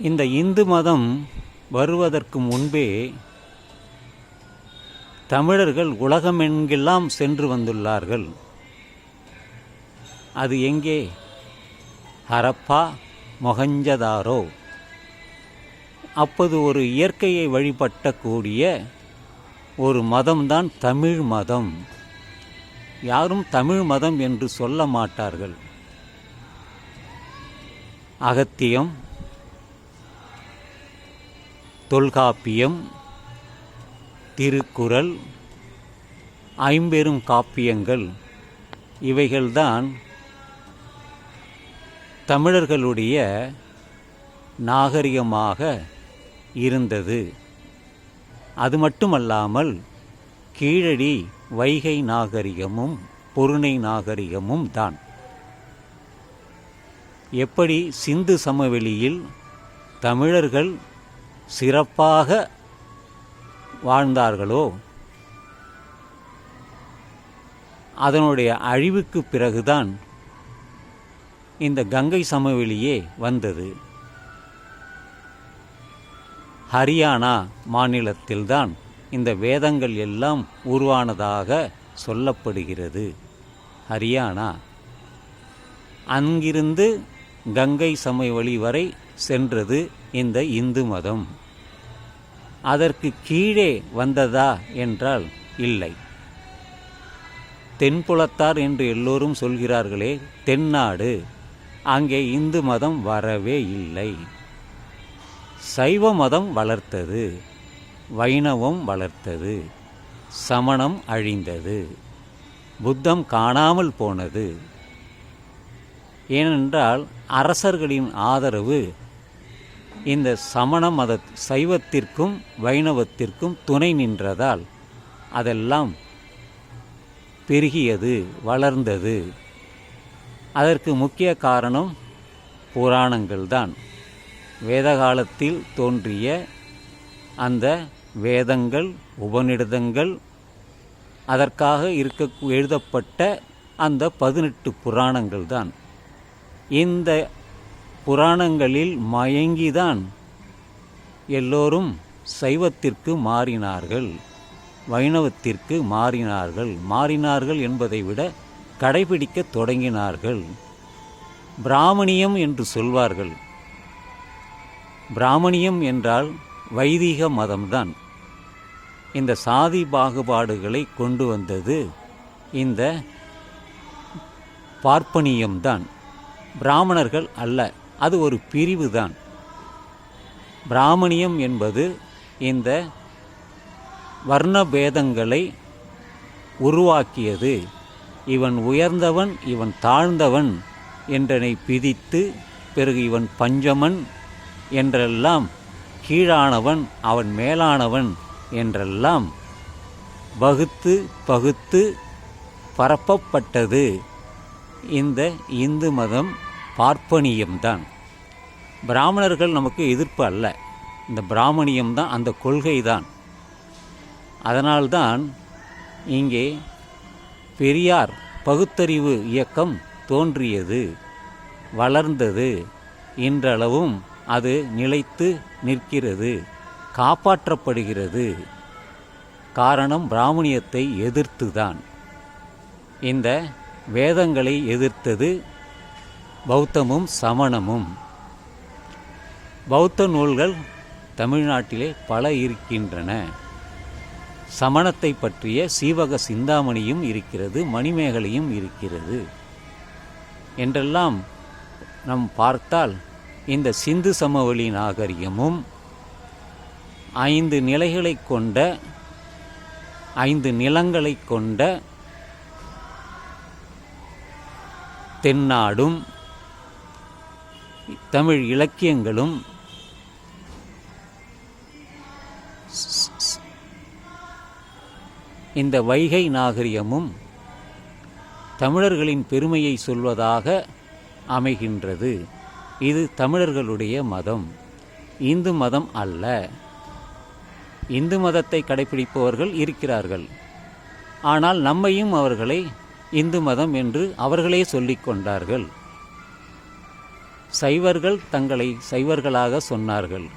இந்த இந்து மதம் வருவதற்கு முன்பே தமிழர்கள் உலகமெங்கெல்லாம் சென்று வந்துள்ளார்கள். அது எங்கே? ஹரப்பா மொகஞ்சதாரோ அப்போது ஒரு இயற்கையை வழிபட்டக்கூடிய ஒரு மதம்தான் தமிழ் மதம். யாரும் தமிழ் மதம் என்று சொல்ல மாட்டார்கள். அகத்தியம் தொல்காப்பியம் திருக்குறள் ஐம்பெரும் காப்பியங்கள் இவைகள்தான் தமிழர்களுடைய நாகரிகமாக இருந்தது. அது மட்டுமல்லாமல் கீழடி வைகை நாகரிகமும் பொருணை நாகரிகமும் தான். எப்படி சிந்து சமவெளியில் தமிழர்கள் சிறப்பாக வாழ்ந்தார்களோ அதனுடைய அழிவுக்கு பிறகுதான் இந்த கங்கை சமவெளியே வந்தது. ஹரியானா மாநிலத்தில்தான் இந்த வேதங்கள் எல்லாம் உருவானதாக சொல்லப்படுகிறது. ஹரியானா. அங்கிருந்து கங்கை சமவெளி வரை சென்றது இந்த இந்து மதம். அதற்கு கீழே வந்ததா என்றால் இல்லை. தென்புலத்தார் என்று எல்லோரும் சொல்கிறார்களே தென்னாடு. அங்கே இந்து மதம் வரவே இல்லை. சைவ மதம் வளர்த்தது வைணவம் வளர்த்தது சமணம் அழிந்தது புத்தம் காணாமல் போனது. ஏனென்றால் அரசர்களின் ஆதரவு இந்த சமண மத சைவத்திற்கும் வைணவத்திற்கும் துணை நின்றதால் அதெல்லாம் பெருகியது வளர்ந்தது. அதற்கு முக்கிய காரணம் புராணங்கள்தான். வேதகாலத்தில் தோன்றிய அந்த வேதங்கள் உபநிடதங்கள் அதற்காக இருக்க எழுதப்பட்ட அந்த பதினெட்டு புராணங்கள் தான் இந்த புராணங்களில் மயங்கிதான் எல்லோரும் சைவத்திற்கு மாறினார்கள் வைணவத்திற்கு மாறினார்கள் மாறினார்கள் என்பதை விட கடைபிடிக்க தொடங்கினார்கள். பிராமணியம் என்று சொல்வார்கள். பிராமணியம் என்றால் வைதிக மதம்தான். இந்த சாதி பாகுபாடுகளை கொண்டு வந்தது இந்த பார்ப்பனியம்தான். பிராமணர்கள் அல்ல. அது ஒரு பிரிவு தான் பிராமணியம் என்பது இந்த வர்ண பேதங்களை உருவாக்கியது. இவன் உயர்ந்தவன் இவன் தாழ்ந்தவன் என்றனை பிதித்து பிறகு இவன் பஞ்சமன் என்றெல்லாம் கீழானவன் அவன் மேலானவன் என்றெல்லாம் வகுத்து பகுத்து பரப்பப்பட்டது. இந்த இந்து மதம் பார்ப்பனியம்தான். பிராமணர்கள் நமக்கு எதிர்ப்பு அல்ல. இந்த பிராமணியம் தான் அந்த கொள்கை தான் அதனால்தான் இங்கே பெரியார் பகுத்தறிவு இயக்கம் தோன்றியது வளர்ந்தது இன்றளவும் அது நிலைத்து நிற்கிறது காப்பாற்றப்படுகிறது. காரணம் பிராமணியத்தை எதிர்த்துதான். இந்த வேதங்களை எதிர்த்தது பௌத்தமும் சமணமும். பௌத்த நூல்கள் தமிழ்நாட்டிலே பல இருக்கின்றன. சமணத்தை பற்றிய சீவக சிந்தாமணியும் இருக்கிறது மணிமேகலையும் இருக்கிறது. என்றெல்லாம் நம் பார்த்தால் இந்த சிந்து சமவெளி நாகரிகமும் ஐந்து நிலைகளை கொண்ட ஐந்து நிலங்களை கொண்ட தென்னாடும் தமிழ் இலக்கியங்களும் இந்த வைகை நாகரிகமும் தமிழர்களின் பெருமையை சொல்வதாக அமைகின்றது. இது தமிழர்களுடைய மதம். இந்து மதம் அல்ல. இந்து மதத்தை கடைபிடிப்பவர்கள் இருக்கிறார்கள். ஆனால் நம்மையும் அவர்களை இந்து மதம் என்று அவர்களே சொல்லிக் கொண்டார்கள். சைவர்கள் தங்களை சைவர்களாக சொன்னார்கள்.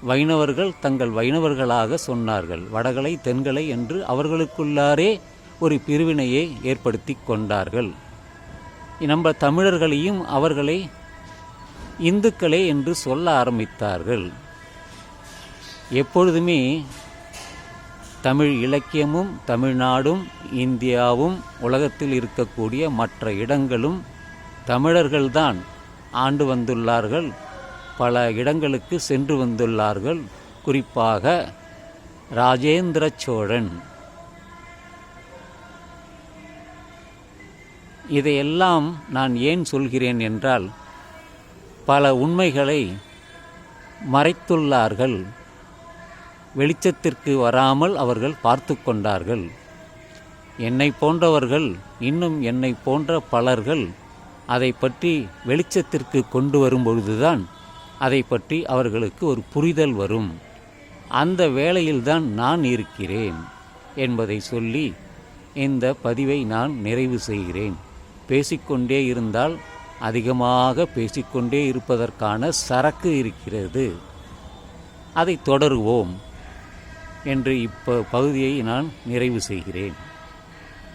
வைணவர்கள் தங்கள் வைணவர்களாக சொன்னார்கள். வடகலை தென்கலை என்று அவர்களுக்குள்ளாரே ஒரு பிரிவினையை ஏற்படுத்தி கொண்டார்கள். நம்ம தமிழர்களையும் அவர்களை இந்துக்களே என்று சொல்ல ஆரம்பித்தார்கள். எப்பொழுதுமே தமிழ் இலக்கியமும் தமிழ்நாடும் இந்தியாவும் உலகத்தில் இருக்கக்கூடிய மற்ற இடங்களும் தமிழர்கள்தான். ஆண்டு வந்துள்ளார்கள். பல இடங்களுக்கு சென்று வந்துள்ளார்கள். குறிப்பாக ராஜேந்திர சோழன். இதையெல்லாம் நான் ஏன் சொல்கிறேன் என்றால் பல உண்மைகளை மறைத்துள்ளார்கள். வெளிச்சத்திற்கு வராமல் அவர்கள் பார்த்து கொண்டார்கள். என்னை போன்றவர்கள் இன்னும் என்னை போன்ற பலர்கள் அதை பற்றி வெளிச்சத்திற்கு கொண்டு வரும்பொழுதுதான் அதை பற்றி அவர்களுக்கு ஒரு புரிதல் வரும். அந்த வேளையில்தான் நான் இருக்கிறேன் என்பதை சொல்லி இந்த பதிவை நான் நிறைவு செய்கிறேன். பேசிக்கொண்டே இருந்தால் அதிகமாக பேசிக்கொண்டே இருப்பதற்கான சரக்கு இருக்கிறது. அதை தொடருவோம் என்று இப்போ பகுதியை நான் நிறைவு செய்கிறேன்.